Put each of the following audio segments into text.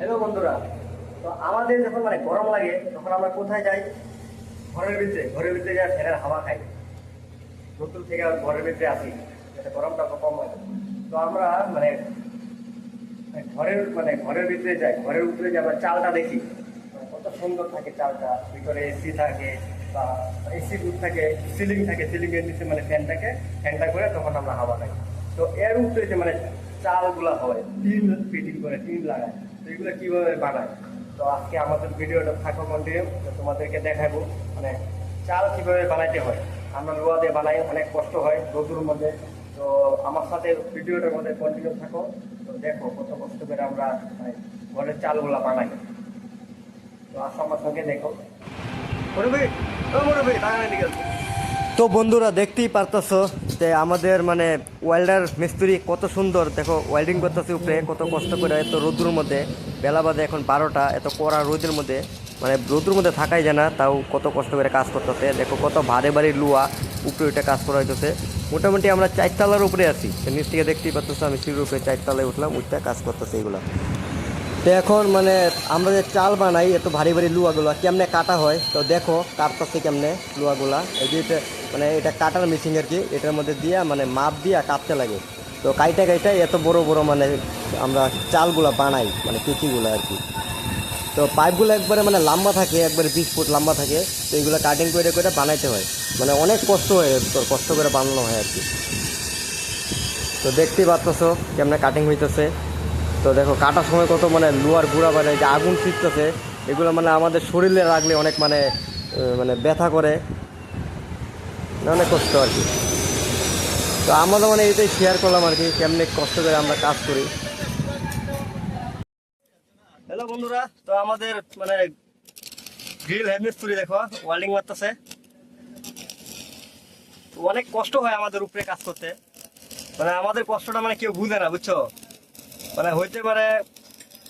Hello বন্ধুরা, তো আমাদের যখন মানে গরম লাগে, তখন আমরা কোথায় যাই? ঘরের ভিতরে ঘরের ভিতরে যাই, ফ্যানের হাওয়া খাই। নতুন থেকে ঘরের ভিতরে আসি, যাতে গরমটা কম হয়। তো আমরা মানে ঘরের মানে ঘরের ভিতরে যাই, ঘরের উপরে যে আমরা চালটা দেখি মানে কত সুন্দর থাকে চালটা। ভিতরে এসি থাকে বা এসি বুথ থাকে সিলিং থাকে সিলিংয়ের নিচে মানে ফ্যান থাকে ফ্যানটা করে তখন আমরা হাওয়া খাই। তো এর উপরে যে মানে চালগুলা হয় টিন ফিটিং করে টিন লাগায়। তো এগুলো কীভাবে বানায়? তো আজকে আমাদের ভিডিওটা থাকো কন্টিনিউ তোমাদেরকে দেখাবো মানে চাল কীভাবে বানাইতে হয়। আমরা লোয়া দিয়ে বানাই, অনেক কষ্ট হয় রোদুর মধ্যে। তো আমার সাথে ভিডিওটার মধ্যে কন্টিনিউ থাকো। তো দেখো, কত কষ্ট করে আমরা মানে ঘরের চালগুলা বানাই। তো আসো আমার সঙ্গে, দেখো। তো বন্ধুরা, দেখতেই পারতেছ যে আমাদের মানে ওয়েল্ডার মিস্ত্রি কত সুন্দর। দেখো ওয়েল্ডিং করতেছে উপরে, কত কষ্ট করে এত রোদ্রুর মধ্যে। বেলা বাদে এখন বারোটা, এত কড়া রোদের মধ্যে। মানে রোদ্রুর মধ্যে থাকাই যায় না, তাও কত কষ্ট করে কাজ করতেছে। দেখো কত ভারী ভারী লুয়া উপরে উঠে কাজ করা হইতেছে। মোটামুটি আমরা চারতলার উপরে আছি। নিচ থেকে দেখতেই পাচ্ছ আমি সিঁড়ির উপরে চারতলায় উঠলাম উঠতে কাজ করতেছে এগুলা। তো এখন মানে আমরা যে চাল বানাই, এত ভারী ভারী লুয়াগুলো, কেমনে কাটা হয়? তো দেখো, কাটতেছে কেমনে লুয়াগুলা। এই যে মানে এটা কাটার মেশিন আর কি, এটার মধ্যে দিয়ে মানে মাপ দিয়ে কাটতে লাগে। তো কাইটা কাইটা এত বড় বড় মানে আমরা চালগুলা বানাই মানে কেচিগুলো আর কি। তো পাইপগুলো একবারে মানে লম্বা থাকে, একবারে বিশ ফুট লম্বা থাকে, তো এইগুলো কাটিং করে করে বানাইতে হয়। মানে অনেক কষ্ট হয় তো কষ্ট করে বানানো হয় আর কি। তো দেখতেই পাচ্ছ কেমনে কাটিং হইতেছে। তো দেখো, কাটার সময় কত মানে লোহার গুঁড়া মানে যে আগুন ছিটতেছে এগুলো মানে আমাদের শরীরে রাখলে অনেক মানে মানে ব্যথা করে। অনেক কষ্ট আর কি। তো আমরা মানে এটাই শেয়ার করলাম আর কি, কেমনে কষ্ট করে আমরা কাজ করি। হ্যালো বন্ধুরা, তো আমাদের মানে গ্রিল হেমিস্তুরি দেখো ওয়েল্ডিং মারতেছে। অনেক কষ্ট হয় আমাদের উপরে কাজ করতে। মানে আমাদের কষ্টটা মানে কেউ বুঝে না, বুঝছ? মানে হইতে পারে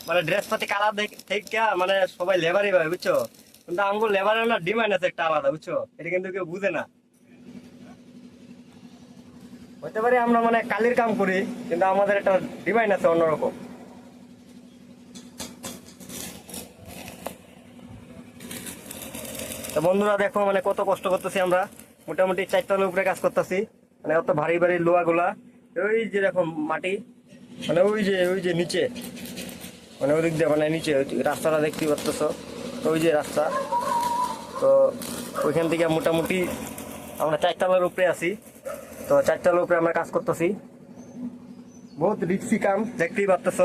মানে ড্রেস পাতি কালার থেকে মানে সবাই লেবারই পাবে বুঝছ? কিন্তু আমগুলো লেবারের না ডিমান্ড আছে একটা আলাদা, বুঝছ? এটা কিন্তু কেউ বুঝে না। হইতে পারে আমরা মানে কালির কাম করি, কিন্তু আমাদের একটা ডিমান্ড আছে অন্যরকম। তো বন্ধুরা দেখো মানে কত কষ্ট করতেছি আমরা। মোটামুটি চারতলার উপরে কাজ করতেছি। মানে অত ভারী ভারী লোহা গুলা ওই যে দেখো মাটি। মানে ওই যে ওই যে নিচে। মানে ওই দিক দিয়ে মানে নিচে রাস্তাটা দেখতে পাচ্ছ ওই যে রাস্তা। তো ওইখান থেকে মোটামুটি আমরা চারতলার উপরে আছি। তো চারতলার উপরে আমরা কাজ করতেছি। বহুত রিক্সি কাম। দেখতেই পাচ্ছ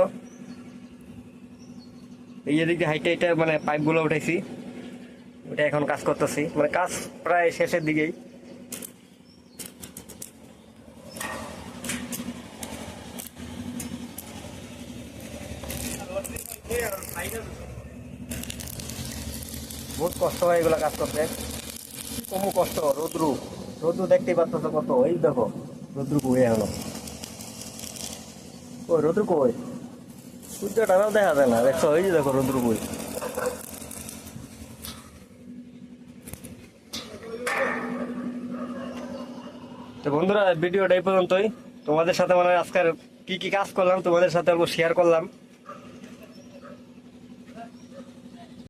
এই এদিক দিয়ে হাইটে হাইটে মানে পাইপগুলো উঠাইছি। ওটা এখন কাজ করতেছি। মানে কাজ প্রায় শেষের দিকেই। বহুত কষ্ট হয় এগুলা কাজ করতে। কমু কষ্ট রোদ্রু। রোদ্রু দেখতেই পাচ্ছ কত? এই দেখো রোদ্রু কই এখনও ওই রোদ্রু কই? সূর্যটাও দেখা যায় না, দেখছ? এই যে দেখো রোদ্রু কই তো বন্ধুরা, ভিডিওটা এই পর্যন্তই। তোমাদের সাথে মানে আজকের কি কি কাজ করলাম, তোমাদের সাথে অল্প শেয়ার করলাম।